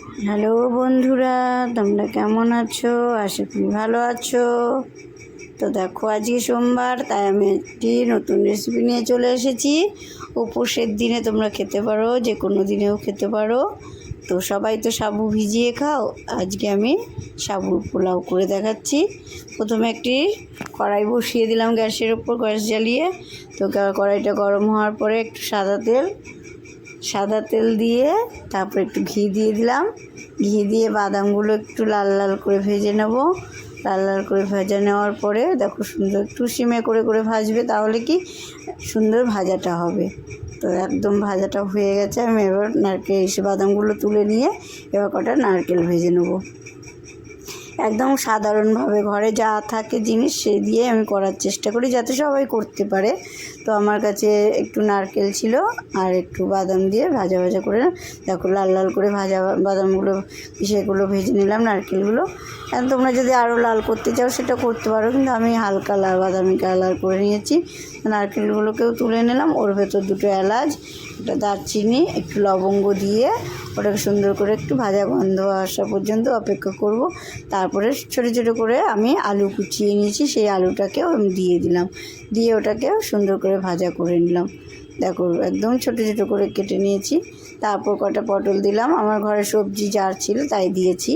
Hello বন্ধুরা, তোমরা কেমন আছো? আশা করি ভালো আছো। তো দেখো, আজকে সোমবার, তাই আমি একটি নতুন রেসিপি নিয়ে চলে এসেছি। উপোসের দিনে তোমরা খেতে পারো যে কোনো দিনেও খেতে পারো। তো সবাই তো সাবু ভিজিয়ে খাও। আজকে আমি সাবুর পোলাও করে দেখাচ্ছি। প্রথমে একটি কড়াই বসিয়ে দিলাম গ্যাসের ওপর, গ্যাস জ্বালিয়ে। তো কড়াইটা গরম হওয়ার পরে একটু সাদা তেল সাদা তেল দিয়ে তারপর একটু ঘি দিয়ে দিলাম। ঘি দিয়ে বাদামগুলো একটু লাল লাল করে ভেজে নেব। লাল লাল করে ভেজে নেওয়ার পরে দেখো সুন্দর একটু সিমে করে করে ভাজবে, তাহলে কি সুন্দর ভাজাটা হবে। তো একদম ভাজাটা হয়ে গেছে, আমি এবার নারকেল এসে বাদামগুলো তুলে নিয়ে এবার কটা নারকেল ভেজে নেব। একদম সাধারণভাবে ঘরে যা থাকে জিনিস সে দিয়ে আমি করার চেষ্টা করি, যাতে সবাই করতে পারে। তো আমার কাছে একটু নারকেল ছিল আর একটু বাদাম দিয়ে ভাজা ভাজা করে দেখো লাল লাল করে ভাজা বাদামগুলো সেগুলো ভেজে নিলাম নারকেলগুলো। এখন তোমরা যদি আরও লাল করতে চাও সেটা করতে পারো, কিন্তু আমি হালকা লাল বাদামি কালার করে নিয়েছি। নারকেলগুলোকেও তুলে নিলাম, ওর ভেতর দুটো এলাচ, একটা দারচিনি, একটু লবঙ্গ দিয়ে ওটাকে সুন্দর করে একটু ভাজা গন্ধ আসা পর্যন্ত অপেক্ষা করব। তারপরে ছোটো ছোটো করে আমি আলু কুচিয়ে নিয়েছি, সেই আলুটাকেও আমি দিয়ে দিলাম। দিয়ে ওটাকেও সুন্দর করে ভাজা করে নিলাম। দেখো, একদম ছোটো ছোটো করে কেটে নিয়েছি। তারপর কটা পটল দিলাম। আমার ঘরে সবজি যার ছিল তাই দিয়েছি।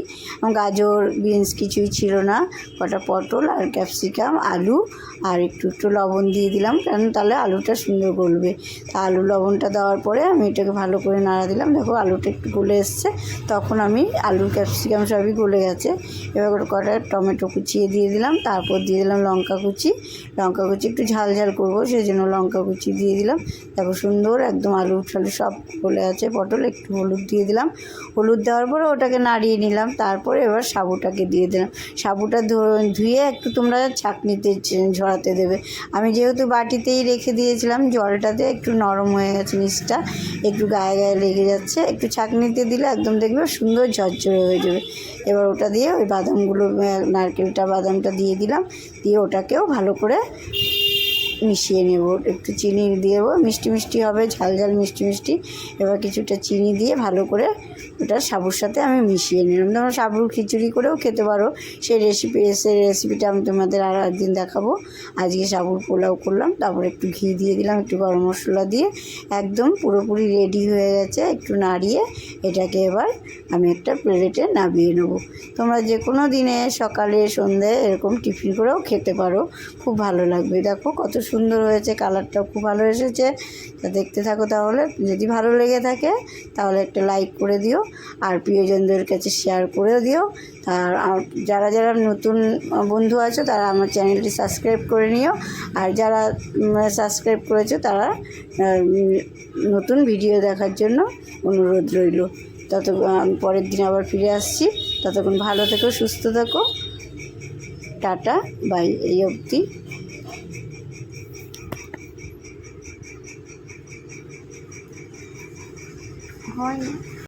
গাজর, বিনস কিছুই ছিল না। কটা পটল আর ক্যাপসিকাম, আলু আর একটু একটু লবণ দিয়ে দিলাম। কারণ তাহলে আলুটা সুন্দর গলবে। তা আলু লবণটা দেওয়ার পরে আমি এটাকে ভালো করে নাড়া দিলাম। দেখো আলুটা একটু গলে এসছে। তখন আমি আলু, ক্যাপসিকাম সবই গলে গেছে। এবার কটা টমেটো কুচিয়ে দিয়ে দিলাম, তারপর দিয়ে দিলাম লঙ্কা কুচি। লঙ্কা কুচি একটু ঝাল ঝাল করব সেই জন্য লঙ্কা কুচি দিয়ে দিলাম। তারপর সুন্দর একদম আলু ঠালু সব গলে আছে, পটল একটু হলুদ দিয়ে দিলাম। হলুদ দেওয়ার পরে ওটাকে নাড়িয়ে নিলাম, তারপরে এবার সাবুটাকে দিয়ে দিলাম। সাবুটা ধুয়ে একটু তোমরা ছাঁকনিতে ঝরাতে দেবে। আমি যেহেতু বাটিতেই রেখে দিয়েছিলাম, জলটাতে একটু নরম হয়ে গেছে নিচটা, একটু গায়ে গায়ে লেগে যাচ্ছে। একটু ছাঁকনিতে দিলে একদম দেখবে সুন্দর ঝরঝরে হয়ে যাবে। এবার ওটা দিয়ে ওই বাদামগুলো নারকেলটা বাদামটা দিয়ে দিলাম দিয়ে ওটাকেও ভালো করে মিশিয়ে নেব। একটু চিনি দিয়ে দেবো। মিষ্টি মিষ্টি হবে, ঝাল ঝাল মিষ্টি মিষ্টি। এবার কিছুটা চিনি দিয়ে ভালো করে ওটা সাবুর সাথে আমি মিশিয়ে নিলাম। তোমরা সাবুর খিচুড়ি করেও খেতে পারো। সেই রেসিপি এসে রেসিপিটা আমি তোমাদের আর একদিন দেখাবো। আজকে সাবুর পোলাও করলাম, তারপর একটু ঘি দিয়ে দিলাম, একটু গরম মশলা দিয়ে। একদম পুরোপুরি রেডি হয়ে গেছে, একটু নাড়িয়ে এটাকে এবার আমি একটা প্লেটে নামিয়ে নেব। তোমরা যে কোনো দিনে সকালে সন্ধে এরকম টিফিন করেও খেতে পারো। খুব ভালো লাগবে। দেখো কত সুন্দর হয়েছে কালারটাও খুব ভালো এসেছে। তা দেখতে থাকো তাহলে, যদি ভালো লেগে থাকে, তাহলে একটা লাইক করে দিও, আর প্রিয়জনদের কাছে শেয়ার করেও দিও। আর যারা যারা নতুন বন্ধু আছো, তারা আমার চ্যানেলটি সাবস্ক্রাইব করে নিও। আর যারা সাবস্ক্রাইব করেছ, তারা নতুন ভিডিও দেখার জন্য অনুরোধ রইল। তত পরের দিন আবার ফিরে আসছি। ততক্ষণ ভালো থেকো, সুস্থ থেকো। টাটা বাই এই অবধি। হয় না